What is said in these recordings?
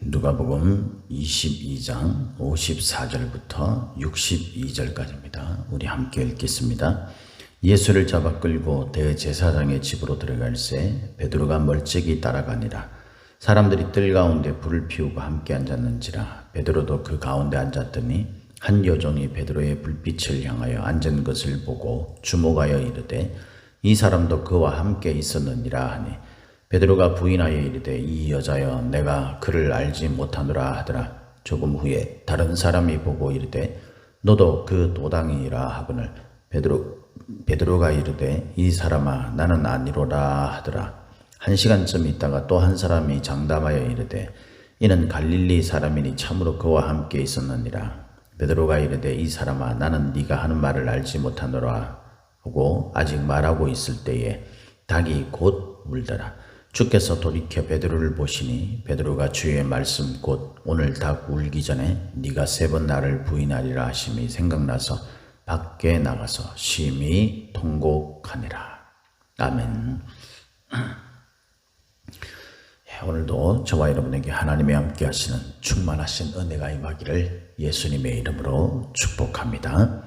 누가복음 22장 54절부터 62절까지입니다. 우리 함께 읽겠습니다. 예수를 잡아 끌고 대제사장의 집으로 들어갈새 베드로가 멀찍이 따라가니라. 사람들이 뜰 가운데 불을 피우고 함께 앉았는지라 베드로도 그 가운데 앉았더니 한 여종이 베드로의 불빛을 향하여 앉은 것을 보고 주목하여 이르되 이 사람도 그와 함께 있었느니라 하니 베드로가 부인하여 이르되 이 여자여 내가 그를 알지 못하노라 하더라. 조금 후에 다른 사람이 보고 이르되 너도 그 도당이라 하거늘. 베드로 베드로가 이르되 이 사람아 나는 아니로라 하더라. 한 시간쯤 있다가 또 한 사람이 장담하여 이르되 이는 갈릴리 사람이니 참으로 그와 함께 있었느니라. 베드로가 이르되 이 사람아 나는 네가 하는 말을 알지 못하노라. 하고 아직 말하고 있을 때에 닭이 곧 물더라 주께서 돌이켜 베드로를 보시니 베드로가 주의 말씀 곧 오늘 닭 울기 전에 네가 세 번 나를 부인하리라 하심이 생각나서 밖에 나가서 심히 통곡하니라 아멘. 예, 오늘도 저와 여러분에게 하나님의 함께 하시는 충만하신 은혜가 임하기를 예수님의 이름으로 축복합니다.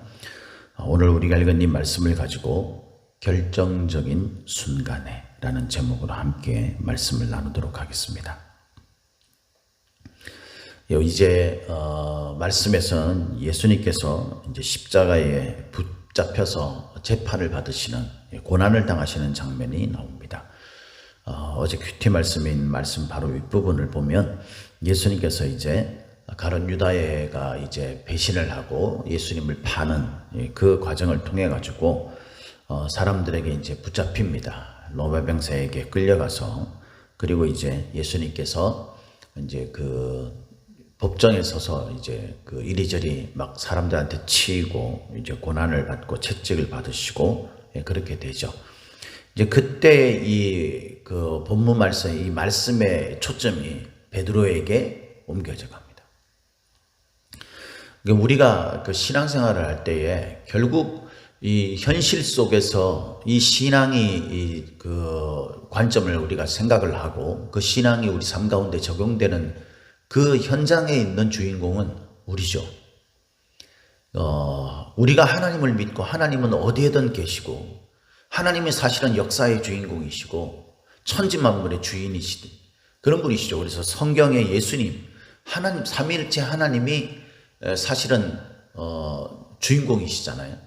어, 오늘 우리가 읽은 이 말씀을 가지고 결정적인 순간에 라는 제목으로 함께 말씀을 나누도록 하겠습니다. 예, 이제 어, 말씀에서는 예수님께서 이제 십자가에 붙잡혀서 재판을 받으시는 예, 고난을 당하시는 장면이 나옵니다. 어, 제 큐티 말씀인 말씀 바로 윗부분을 보면 예수님께서 이제 가론 유다애가 이제 배신을 하고 예수님을 파는 예, 그 과정을 통해 가지고 어, 사람들에게 이제 붙잡힙니다. 로마 병사에게 끌려가서 그리고 이제 예수님께서 이제 그 법정에 서서 이제 그 이리저리 막 사람들한테 치이고 이제 고난을 받고 채찍을 받으시고 예, 그렇게 되죠. 이제 그때 이 그 본문 말씀 이 말씀의 초점이 베드로에게 옮겨져 갑니다. 그러니까 우리가 그 신앙생활을 할 때에 결국 이 현실 속에서 이 신앙이 이 그 관점을 우리가 생각을 하고 그 신앙이 우리 삶 가운데 적용되는 그 현장에 있는 주인공은 우리죠. 어, 우리가 하나님을 믿고 하나님은 어디에든 계시고 하나님이 사실은 역사의 주인공이시고 천지 만물의 주인이시든 그런 분이시죠. 그래서 성경에 예수님 하나님 삼위일체 하나님이 사실은 어, 주인공이시잖아요.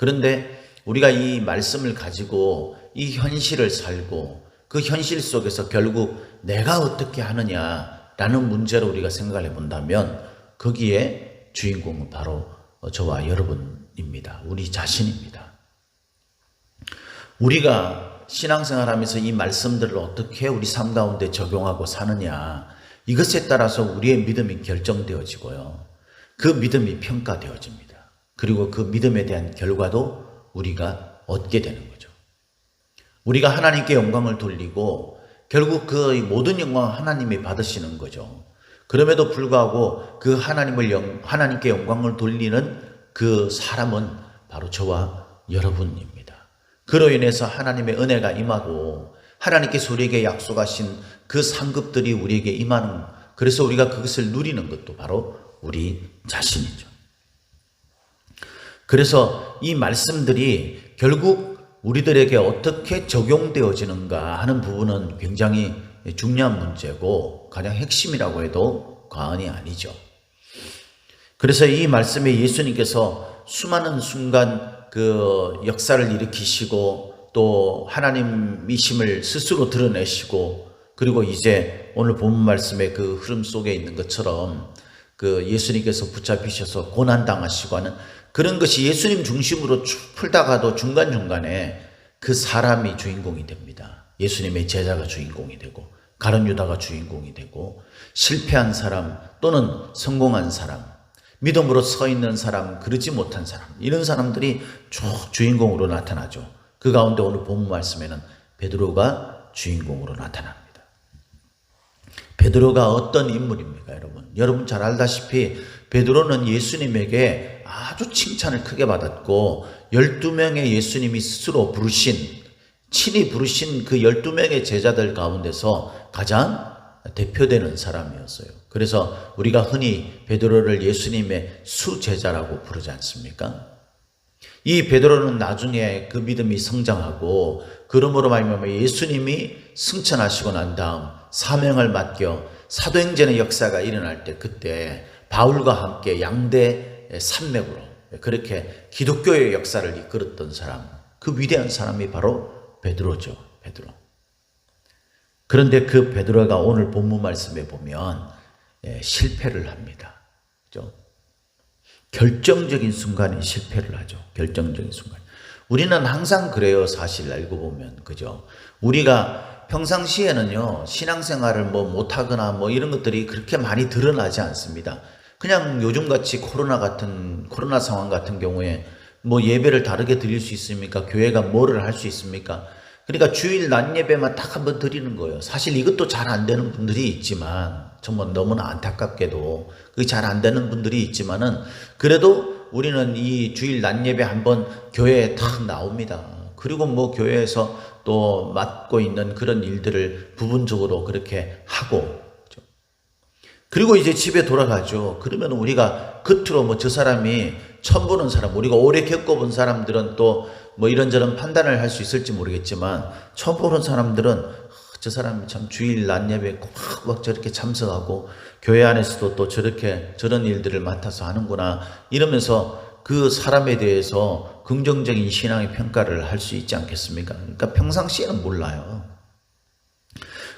그런데 우리가 이 말씀을 가지고 이 현실을 살고 그 현실 속에서 결국 내가 어떻게 하느냐라는 문제로 우리가 생각을 해본다면 거기에 주인공은 바로 저와 여러분입니다. 우리 자신입니다. 우리가 신앙생활 하면서 이 말씀들을 어떻게 우리 삶 가운데 적용하고 사느냐, 이것에 따라서 우리의 믿음이 결정되어지고요. 그 믿음이 평가되어집니다. 그리고 그 믿음에 대한 결과도 우리가 얻게 되는 거죠. 우리가 하나님께 영광을 돌리고 결국 그 모든 영광 하나님이 받으시는 거죠. 그럼에도 불구하고 그 하나님을 영, 하나님께 영광을 돌리는 그 사람은 바로 저와 여러분입니다. 그로 인해서 하나님의 은혜가 임하고 하나님께서 우리에게 약속하신 그 상급들이 우리에게 임하는 그래서 우리가 그것을 누리는 것도 바로 우리 자신이죠. 그래서 이 말씀들이 결국 우리들에게 어떻게 적용되어지는가 하는 부분은 굉장히 중요한 문제고 가장 핵심이라고 해도 과언이 아니죠. 그래서 이 말씀에 예수님께서 수많은 순간 그 역사를 일으키시고 또 하나님이심을 스스로 드러내시고 그리고 이제 오늘 본문 말씀의 그 흐름 속에 있는 것처럼 그 예수님께서 붙잡히셔서 고난당하시고 하는 그런 것이 예수님 중심으로 쭉 풀다가도 중간중간에 그 사람이 주인공이 됩니다. 예수님의 제자가 주인공이 되고 가론 유다가 주인공이 되고 실패한 사람 또는 성공한 사람 믿음으로 서 있는 사람 그러지 못한 사람 이런 사람들이 쭉 주인공으로 나타나죠. 그 가운데 오늘 본문 말씀에는 베드로가 주인공으로 나타납니다. 베드로가 어떤 인물입니까, 여러분? 여러분 잘 알다시피 베드로는 예수님에게 아주 칭찬을 크게 받았고 12명의 예수님이 스스로 부르신 친히 부르신 그 12명의 제자들 가운데서 가장 대표되는 사람이었어요. 그래서 우리가 흔히 베드로를 예수님의 수제자라고 부르지 않습니까? 이 베드로는 나중에 그 믿음이 성장하고 그러므로 말미암아 예수님이 승천하시고 난 다음 사명을 맡겨 사도행전의 역사가 일어날 때 그때 바울과 함께 양대 산맥으로 그렇게 기독교의 역사를 이끌었던 사람 그 위대한 사람이 바로 베드로죠. 베드로. 그런데 그 베드로가 오늘 본문 말씀에 보면 예, 실패를 합니다. 그죠? 결정적인 순간에 실패를 하죠. 결정적인 순간. 우리는 항상 그래요. 사실 알고 보면. 그죠? 우리가 평상시에는요, 신앙생활을 뭐 못하거나 뭐 이런 것들이 그렇게 많이 드러나지 않습니다. 그냥 요즘 같이 코로나 같은, 코로나 상황 같은 경우에 뭐 예배를 다르게 드릴 수 있습니까? 교회가 뭐를 할 수 있습니까? 그러니까 주일 낮 예배만 딱 한번 드리는 거예요. 사실 이것도 잘 안 되는 분들이 있지만, 정말 너무나 안타깝게도 그게 잘 안 되는 분들이 있지만은 그래도 우리는 이 주일 낮 예배 한번 교회에 탁 나옵니다. 그리고 뭐 교회에서 또 맡고 있는 그런 일들을 부분적으로 그렇게 하고 그리고 이제 집에 돌아가죠. 그러면 우리가 겉으로 뭐 저 사람이 처음 보는 사람, 우리가 오래 겪어본 사람들은 또 뭐 이런저런 판단을 할 수 있을지 모르겠지만 처음 보는 사람들은 아, 저 사람이 참 주일 낮 예배 막 저렇게 참석하고 교회 안에서도 또 저렇게 저런 일들을 맡아서 하는구나 이러면서 그 사람에 대해서 긍정적인 신앙의 평가를 할 수 있지 않겠습니까? 그러니까 평상시에는 몰라요.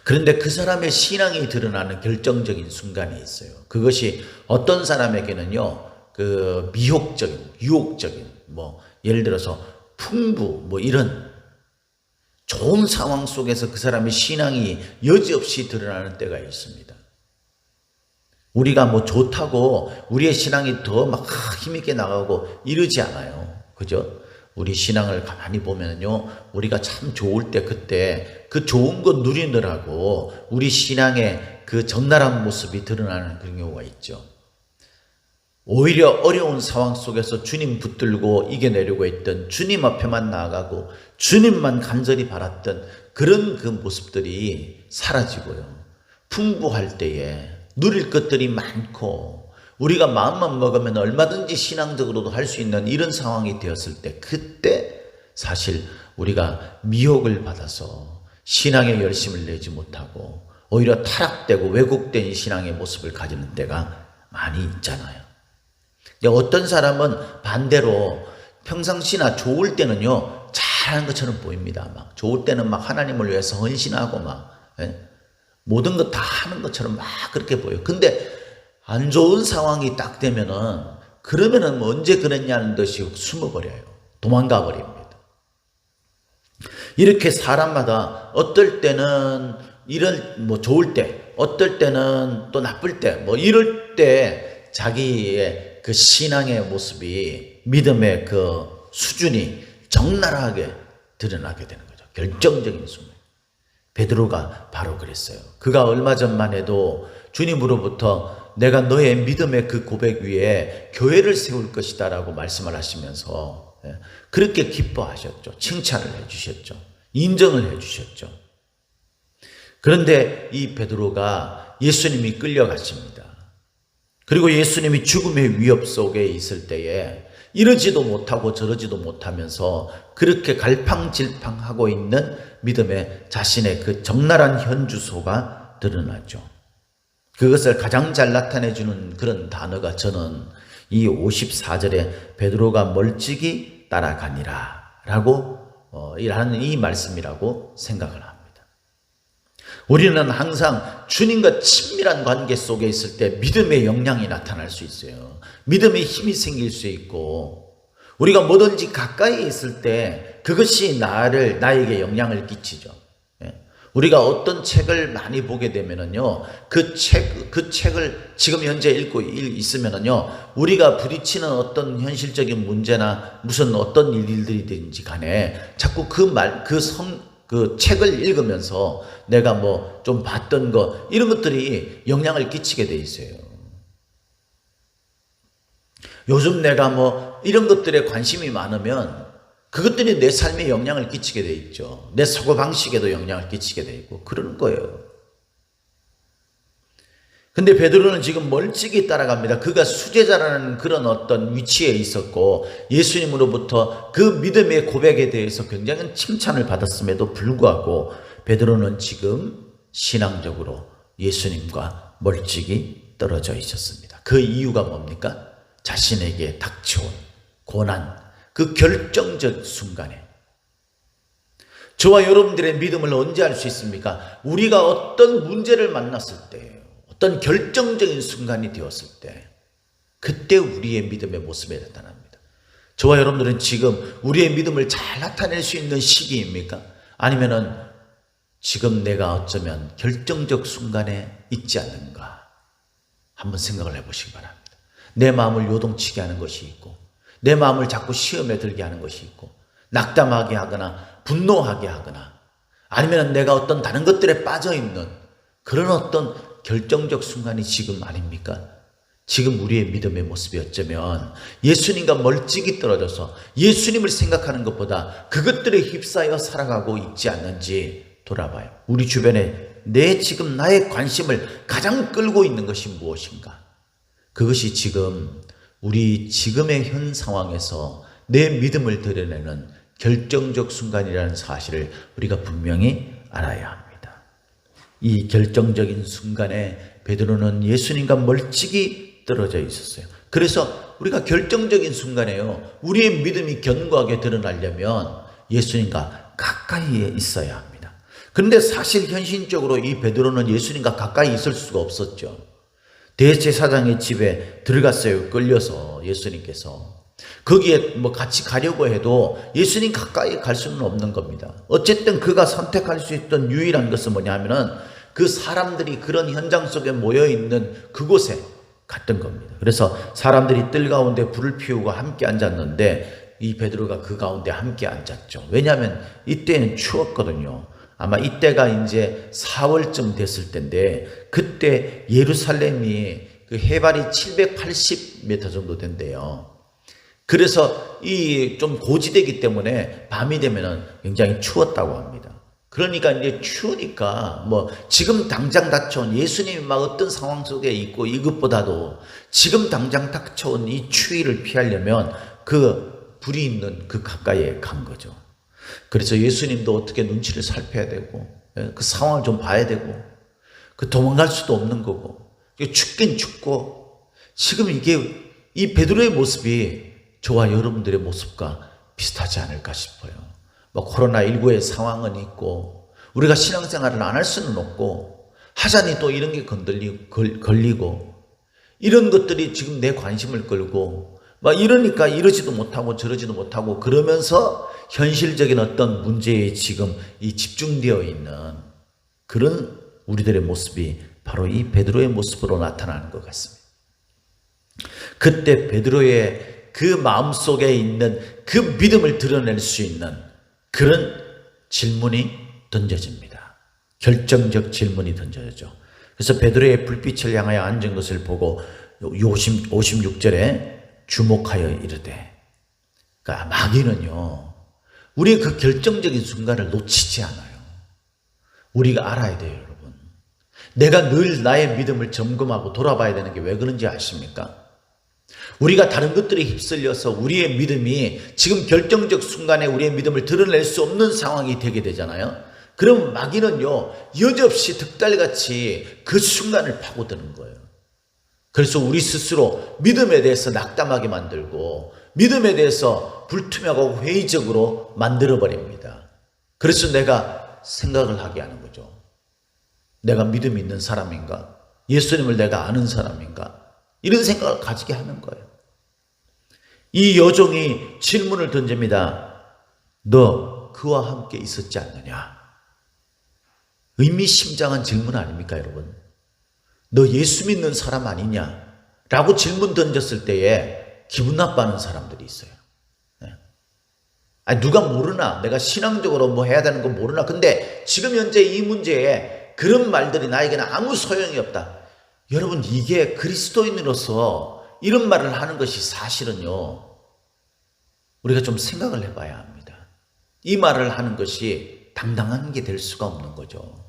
그런데 그 사람의 신앙이 드러나는 결정적인 순간이 있어요. 그것이 어떤 사람에게는요, 그 미혹적인, 유혹적인, 뭐, 예를 들어서 풍부, 뭐 이런 좋은 상황 속에서 그 사람의 신앙이 여지없이 드러나는 때가 있습니다. 우리가 뭐 좋다고 우리의 신앙이 더 막 힘있게 나가고 이러지 않아요. 그죠? 우리 신앙을 가만히 보면요. 우리가 참 좋을 때 그때 그 좋은 거 누리느라고 우리 신앙의 그 적나라한 모습이 드러나는 그런 경우가 있죠. 오히려 어려운 상황 속에서 주님 붙들고 이겨내려고 했던 주님 앞에만 나아가고 주님만 간절히 바랐던 그런 그 모습들이 사라지고요. 풍부할 때에 누릴 것들이 많고 우리가 마음만 먹으면 얼마든지 신앙적으로도 할 수 있는 이런 상황이 되었을 때 그때 사실 우리가 미혹을 받아서 신앙의 열심을 내지 못하고 오히려 타락되고 왜곡된 신앙의 모습을 가지는 때가 많이 있잖아요. 어떤 사람은 반대로 평상시나 좋을 때는요, 잘하는 것처럼 보입니다. 막 좋을 때는 막 하나님을 위해서 헌신하고 막 예? 모든 것 다 하는 것처럼 막 그렇게 보여요. 근데 안 좋은 상황이 딱 되면은 그러면은 뭐 언제 그랬냐는 듯이 숨어버려요. 도망가 버립니다. 이렇게 사람마다 어떨 때는 이런 뭐 좋을 때, 어떨 때는 또 나쁠 때, 뭐 이럴 때 자기의 그 신앙의 모습이 믿음의 그 수준이 적나라하게 드러나게 되는 거죠. 결정적인 순간. 베드로가 바로 그랬어요. 그가 얼마 전만 해도 주님으로부터 내가 너의 믿음의 그 고백 위에 교회를 세울 것이다 라고 말씀을 하시면서 예, 그렇게 기뻐하셨죠. 칭찬을 해주셨죠. 인정을 해주셨죠. 그런데 이 베드로가 예수님이 끌려가십니다. 그리고 예수님이 죽음의 위협 속에 있을 때에 이러지도 못하고 저러지도 못하면서 그렇게 갈팡질팡하고 있는 믿음의 자신의 그 적나라한 현주소가 드러나죠. 그것을 가장 잘 나타내주는 그런 단어가 저는 이 54절에 베드로가 멀찍이 따라가니라 라고 어, 라는 이 말씀이라고 생각을 합니다. 우리는 항상 주님과 친밀한 관계 속에 있을 때 믿음의 영향이 나타날 수 있어요. 믿음의 힘이 생길 수 있고, 우리가 뭐든지 가까이 있을 때 그것이 나를, 나에게 영향을 끼치죠. 예. 우리가 어떤 책을 많이 보게 되면은요, 그 책, 그 책을 지금 현재 읽고 있으면은요, 우리가 부딪히는 어떤 현실적인 문제나 무슨 어떤 일들이든지 간에 자꾸 그 말, 그 성, 그 책을 읽으면서 내가 뭐 좀 봤던 거 이런 것들이 영향을 끼치게 돼 있어요. 요즘 내가 뭐 이런 것들에 관심이 많으면 그것들이 내 삶에 영향을 끼치게 돼 있죠. 내 사고 방식에도 영향을 끼치게 돼 있고 그러는 거예요. 근데 베드로는 지금 멀찍이 따라갑니다. 그가 수제자라는 그런 어떤 위치에 있었고 예수님으로부터 그 믿음의 고백에 대해서 굉장히 칭찬을 받았음에도 불구하고 베드로는 지금 신앙적으로 예수님과 멀찍이 떨어져 있었습니다. 그 이유가 뭡니까? 자신에게 닥쳐온 고난, 그 결정적 순간에 저와 여러분들의 믿음을 언제 알 수 있습니까? 우리가 어떤 문제를 만났을 때, 어떤 결정적인 순간이 되었을 때, 그때 우리의 믿음의 모습에 나타납니다. 저와 여러분들은 지금 우리의 믿음을 잘 나타낼 수 있는 시기입니까? 아니면은 지금 내가 어쩌면 결정적 순간에 있지 않는가? 한번 생각을 해보시기 바랍니다. 내 마음을 요동치게 하는 것이 있고, 내 마음을 자꾸 시험에 들게 하는 것이 있고, 낙담하게 하거나 분노하게 하거나, 아니면 내가 어떤 다른 것들에 빠져 있는 그런 어떤 결정적 순간이 지금 아닙니까? 지금 우리의 믿음의 모습이 어쩌면 예수님과 멀찍이 떨어져서 예수님을 생각하는 것보다 그것들에 휩싸여 살아가고 있지 않는지 돌아봐요. 우리 주변에 내 지금 나의 관심을 가장 끌고 있는 것이 무엇인가? 그것이 지금 우리 지금의 현 상황에서 내 믿음을 드러내는 결정적 순간이라는 사실을 우리가 분명히 알아야 합니다. 이 결정적인 순간에 베드로는 예수님과 멀찍이 떨어져 있었어요. 그래서 우리가 결정적인 순간에요. 우리의 믿음이 견고하게 드러나려면 예수님과 가까이에 있어야 합니다. 그런데 사실 현실적으로 이 베드로는 예수님과 가까이 있을 수가 없었죠. 대제사장의 집에 들어갔어요. 끌려서 예수님께서. 거기에 뭐 같이 가려고 해도 예수님 가까이 갈 수는 없는 겁니다. 어쨌든 그가 선택할 수 있던 유일한 것은 뭐냐면은 그 사람들이 그런 현장 속에 모여 있는 그곳에 갔던 겁니다. 그래서 사람들이 뜰 가운데 불을 피우고 함께 앉았는데 이 베드로가 그 가운데 함께 앉았죠. 왜냐하면 이때는 추웠거든요. 아마 이때가 이제 4월쯤 됐을 때인데 그때 예루살렘이 그 해발이 780m 정도 된대요. 그래서 이 좀 고지대기 때문에 밤이 되면은 굉장히 추웠다고 합니다. 그러니까 이제 추우니까 뭐 지금 당장 닥쳐온 예수님이 막 어떤 상황 속에 있고 이것보다도 지금 당장 닥쳐온 이 추위를 피하려면 그 불이 있는 그 가까이에 간 거죠. 그래서 예수님도 어떻게 눈치를 살펴야 되고 예, 그 상황을 좀 봐야 되고 그 도망갈 수도 없는 거고 춥긴 춥고 지금 이게 이 베드로의 모습이 저와 여러분들의 모습과 비슷하지 않을까 싶어요. 뭐 코로나19의 상황은 있고 우리가 신앙생활을 안 할 수는 없고 하자니 또 이런 게 건들리, 걸, 걸리고 이런 것들이 지금 내 관심을 끌고 막 이러니까 이러지도 못하고 저러지도 못하고 그러면서 현실적인 어떤 문제에 지금 이 집중되어 있는 그런 우리들의 모습이 바로 이 베드로의 모습으로 나타나는 것 같습니다. 그때 베드로의 그 마음속에 있는 그 믿음을 드러낼 수 있는 그런 질문이 던져집니다. 결정적 질문이 던져져. 그래서 베드로의 불빛을 향하여 앉은 것을 보고 50, 56절에 주목하여 이르되 그러니까 마귀는요. 우리의 그 결정적인 순간을 놓치지 않아요. 우리가 알아야 돼요, 여러분. 내가 늘 나의 믿음을 점검하고 돌아봐야 되는 게 왜 그런지 아십니까? 우리가 다른 것들에 휩쓸려서 우리의 믿음이 지금 결정적 순간에 우리의 믿음을 드러낼 수 없는 상황이 되게 되잖아요. 그럼 마귀는요, 여지없이 득달같이 그 순간을 파고드는 거예요. 그래서 우리 스스로 믿음에 대해서 낙담하게 만들고 믿음에 대해서 불투명하고 회의적으로 만들어 버립니다. 그래서 내가 생각을 하게 하는 거죠. 내가 믿음 있는 사람인가? 예수님을 내가 아는 사람인가? 이런 생각을 가지게 하는 거예요. 이 여종이 질문을 던집니다. 너 그와 함께 있었지 않느냐? 의미심장한 질문 아닙니까, 여러분? 너 예수 믿는 사람 아니냐? 라고 질문 던졌을 때에 기분 나빠하는 사람들이 있어요. 네. 아니, 누가 모르나? 내가 신앙적으로 뭐 해야 되는 거 모르나? 근데 지금 현재 이 문제에 그런 말들이 나에게는 아무 소용이 없다. 여러분, 이게 그리스도인으로서 이런 말을 하는 것이 사실은요, 우리가 좀 생각을 해봐야 합니다. 이 말을 하는 것이 당당한 게 될 수가 없는 거죠.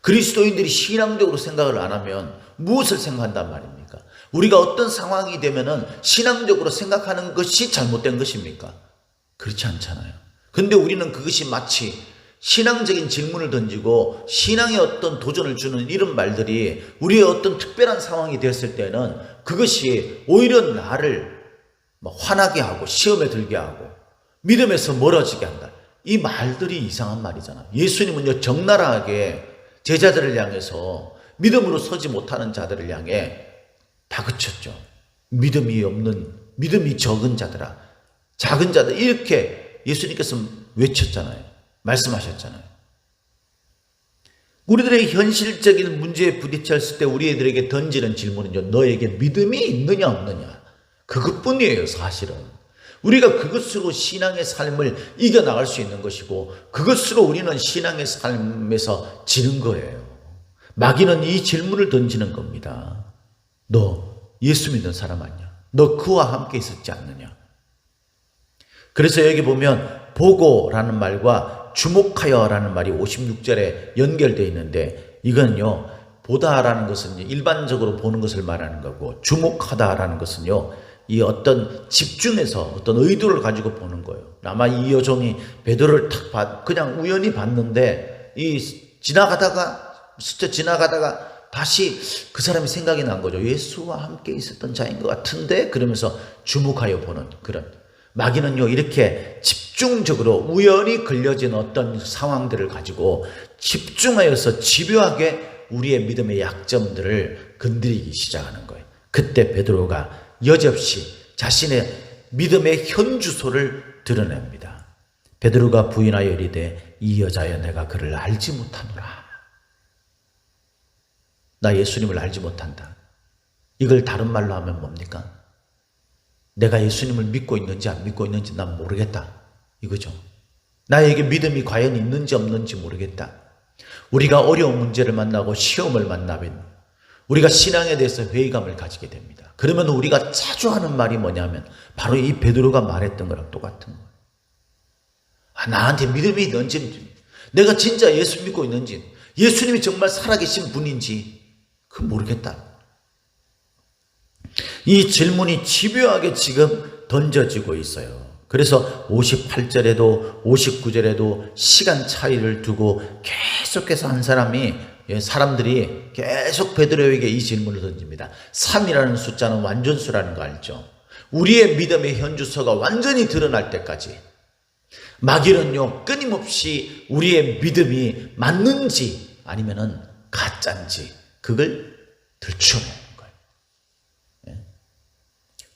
그리스도인들이 신앙적으로 생각을 안 하면 무엇을 생각한단 말입니까? 우리가 어떤 상황이 되면은 신앙적으로 생각하는 것이 잘못된 것입니까? 그렇지 않잖아요. 근데 우리는 그것이 마치 신앙적인 질문을 던지고 신앙의 어떤 도전을 주는 이런 말들이 우리의 어떤 특별한 상황이 되었을 때는 그것이 오히려 나를 막 화나게 하고 시험에 들게 하고 믿음에서 멀어지게 한다. 이 말들이 이상한 말이잖아. 예수님은요 적나라하게 제자들을 향해서 믿음으로 서지 못하는 자들을 향해 다 그쳤죠. 믿음이 없는 믿음이 적은 자들아, 작은 자들 이렇게 예수님께서 외쳤잖아요. 말씀하셨잖아요. 우리들의 현실적인 문제에 부딪혔을 때 우리들에게 던지는 질문은요. 너에게 믿음이 있느냐 없느냐. 그것뿐이에요, 사실은. 우리가 그것으로 신앙의 삶을 이겨나갈 수 있는 것이고 그것으로 우리는 신앙의 삶에서 지는 거예요. 마귀는 이 질문을 던지는 겁니다. 너 예수 믿는 사람 아니냐? 너 그와 함께 있었지 않느냐? 그래서 여기 보면 보고라는 말과 주목하여라는 말이 56절에 연결되어 있는데 이건요 보다라는 것은 일반적으로 보는 것을 말하는 거고 주목하다라는 것은요 이 어떤 집중해서 어떤 의도를 가지고 보는 거예요. 아마 이 여종이 베드로를 탁 봤, 그냥 우연히 봤는데 이 지나가다가 스쳐 지나가다가 다시 그 사람이 생각이 난 거죠. 예수와 함께 있었던 자인 것 같은데 그러면서 주목하여 보는 그런 마귀는요 이렇게 집중적으로 우연히 걸려진 어떤 상황들을 가지고 집중하여서 집요하게 우리의 믿음의 약점들을 건드리기 시작하는 거예요. 그때 베드로가 여지없이 자신의 믿음의 현 주소를 드러냅니다. 베드로가 부인하여 이르되 이 여자여 내가 그를 알지 못하노라. 나 예수님을 알지 못한다. 이걸 다른 말로 하면 뭡니까? 내가 예수님을 믿고 있는지 안 믿고 있는지 난 모르겠다. 이거죠. 나에게 믿음이 과연 있는지 없는지 모르겠다. 우리가 어려운 문제를 만나고 시험을 만나면 우리가 신앙에 대해서 회의감을 가지게 됩니다. 그러면 우리가 자주 하는 말이 뭐냐면 바로 이 베드로가 말했던 거랑 똑같은 거예요. 아, 나한테 믿음이 있는지, 내가 진짜 예수 믿고 있는지, 예수님이 정말 살아계신 분인지, 그 모르겠다. 이 질문이 집요하게 지금 던져지고 있어요. 그래서 58절에도 59절에도 시간 차이를 두고 계속해서 한 사람이 예, 사람들이 계속 베드로에게 이 질문을 던집니다. 3이라는 숫자는 완전수라는 거 알죠? 우리의 믿음의 현주소가 완전히 드러날 때까지 마귀는요 끊임없이 우리의 믿음이 맞는지 아니면은 가짜인지 그걸 들추어내는 거예요. 예?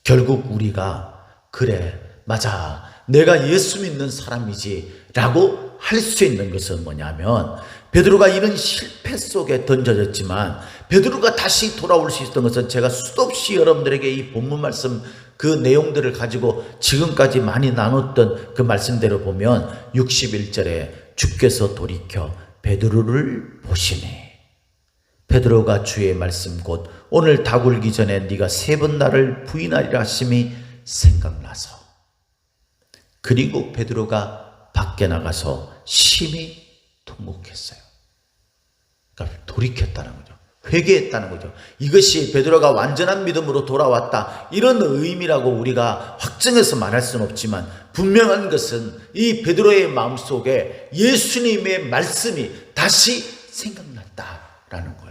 결국 우리가 그래 맞아 내가 예수 믿는 사람이지 라고 할 수 있는 것은 뭐냐면 베드로가 이런 실패 속에 던져졌지만 베드로가 다시 돌아올 수 있었던 것은 제가 수도 없이 여러분들에게 이 본문 말씀 그 내용들을 가지고 지금까지 많이 나눴던 그 말씀대로 보면 61절에 주께서 돌이켜 베드로를 보시니 베드로가 주의 말씀 곧 오늘 다 굴기 전에 네가 세 번 나를 부인하리라 하심이 생각나서 그리고 베드로가 밖에 나가서 심히 통곡했어요. 그러니까 돌이켰다는 거죠. 회개했다는 거죠. 이것이 베드로가 완전한 믿음으로 돌아왔다. 이런 의미라고 우리가 확정해서 말할 수는 없지만 분명한 것은 이 베드로의 마음속에 예수님의 말씀이 다시 생각났다라는 거예요.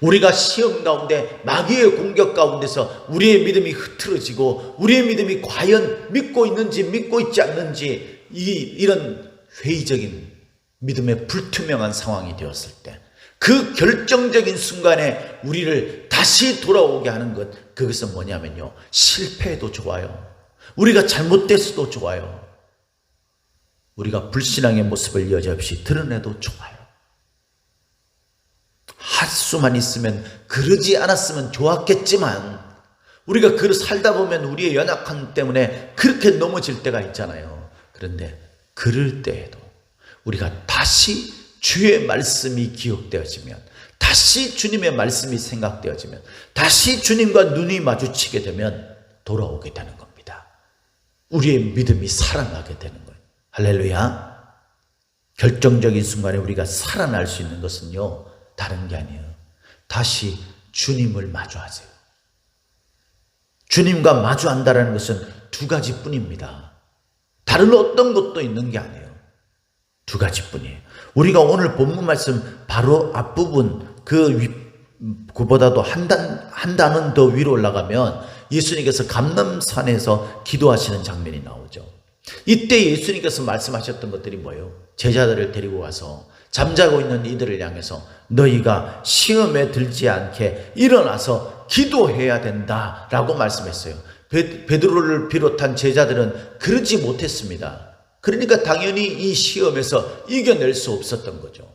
우리가 시험 가운데 마귀의 공격 가운데서 우리의 믿음이 흐트러지고 우리의 믿음이 과연 믿고 있는지 믿고 있지 않는지 이 이런 회의적인 믿음의 불투명한 상황이 되었을 때 그 결정적인 순간에 우리를 다시 돌아오게 하는 것 그것은 뭐냐면요. 실패해도 좋아요. 우리가 잘못됐어도 좋아요. 우리가 불신앙의 모습을 여지없이 드러내도 좋아요 할 수만 있으면 그러지 않았으면 좋았겠지만 우리가 그 살다 보면 우리의 연약함 때문에 그렇게 넘어질 때가 있잖아요. 그런데 그럴 때에도 우리가 다시 주의 말씀이 기억되어지면 다시 주님의 말씀이 생각되어지면 다시 주님과 눈이 마주치게 되면 돌아오게 되는 겁니다. 우리의 믿음이 살아나게 되는 거예요. 할렐루야. 결정적인 순간에 우리가 살아날 수 있는 것은요, 다른 게 아니에요. 다시 주님을 마주하세요. 주님과 마주한다는 것은 두 가지 뿐입니다. 다른 어떤 것도 있는 게 아니에요. 두 가지 뿐이에요. 우리가 오늘 본문 말씀 바로 앞부분 그 위, 그보다도 한 단, 한 단은 더 위로 올라가면 예수님께서 감남산에서 기도하시는 장면이 나오죠. 이때 예수님께서 말씀하셨던 것들이 뭐예요? 제자들을 데리고 가서 잠자고 있는 이들을 향해서 너희가 시험에 들지 않게 일어나서 기도해야 된다라고 말씀했어요. 베, 베드로를 비롯한 제자들은 그러지 못했습니다. 그러니까 당연히 이 시험에서 이겨낼 수 없었던 거죠.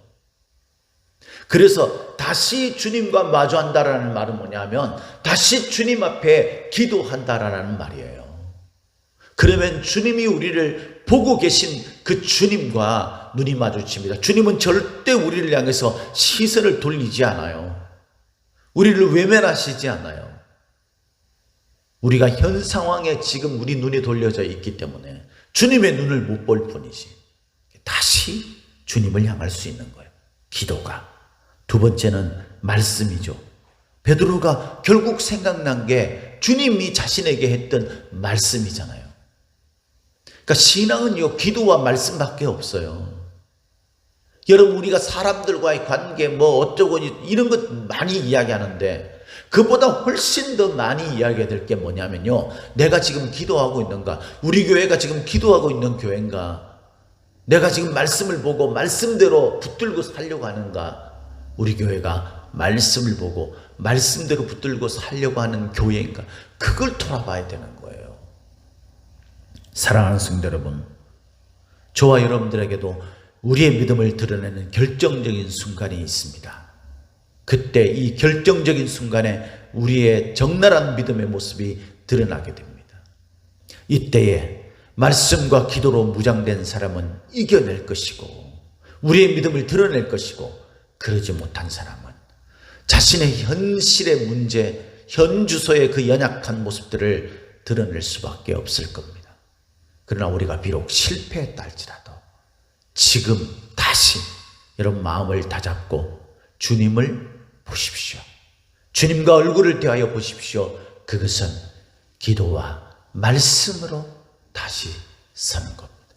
그래서 다시 주님과 마주한다라는 말은 뭐냐면 다시 주님 앞에 기도한다라는 말이에요. 그러면 주님이 우리를 보고 계신 그 주님과 눈이 마주칩니다. 주님은 절대 우리를 향해서 시선을 돌리지 않아요. 우리를 외면하시지 않아요. 우리가 현 상황에 지금 우리 눈이 돌려져 있기 때문에 주님의 눈을 못 볼 뿐이지. 다시 주님을 향할 수 있는 거예요. 기도가. 두 번째는 말씀이죠. 베드로가 결국 생각난 게 주님이 자신에게 했던 말씀이잖아요. 그러니까 신앙은요, 기도와 말씀밖에 없어요. 여러분, 우리가 사람들과의 관계, 뭐 어쩌고 이런 것 많이 이야기하는데, 그보다 훨씬 더 많이 이야기해야 될 게 뭐냐면요. 내가 지금 기도하고 있는가? 우리 교회가 지금 기도하고 있는 교회인가? 내가 지금 말씀을 보고 말씀대로 붙들고 살려고 하는가? 우리 교회가 말씀을 보고 말씀대로 붙들고 살려고 하는 교회인가? 그걸 돌아봐야 되는 거예요. 사랑하는 성도 여러분, 저와 여러분들에게도 우리의 믿음을 드러내는 결정적인 순간이 있습니다. 그때 이 결정적인 순간에 우리의 적나라한 믿음의 모습이 드러나게 됩니다. 이때에 말씀과 기도로 무장된 사람은 이겨낼 것이고, 우리의 믿음을 드러낼 것이고, 그러지 못한 사람은 자신의 현실의 문제, 현 주소의 그 연약한 모습들을 드러낼 수밖에 없을 겁니다. 그러나 우리가 비록 실패했다 할지라도 지금 다시 여러분 마음을 다잡고 주님을 보십시오. 주님과 얼굴을 대하여 보십시오. 그것은 기도와 말씀으로 다시 서는 겁니다.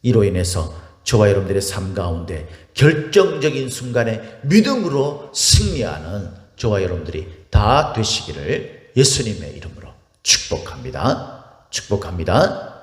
이로 인해서 저와 여러분들의 삶 가운데 결정적인 순간에 믿음으로 승리하는 저와 여러분들이 다 되시기를 예수님의 이름으로 축복합니다. 축복합니다.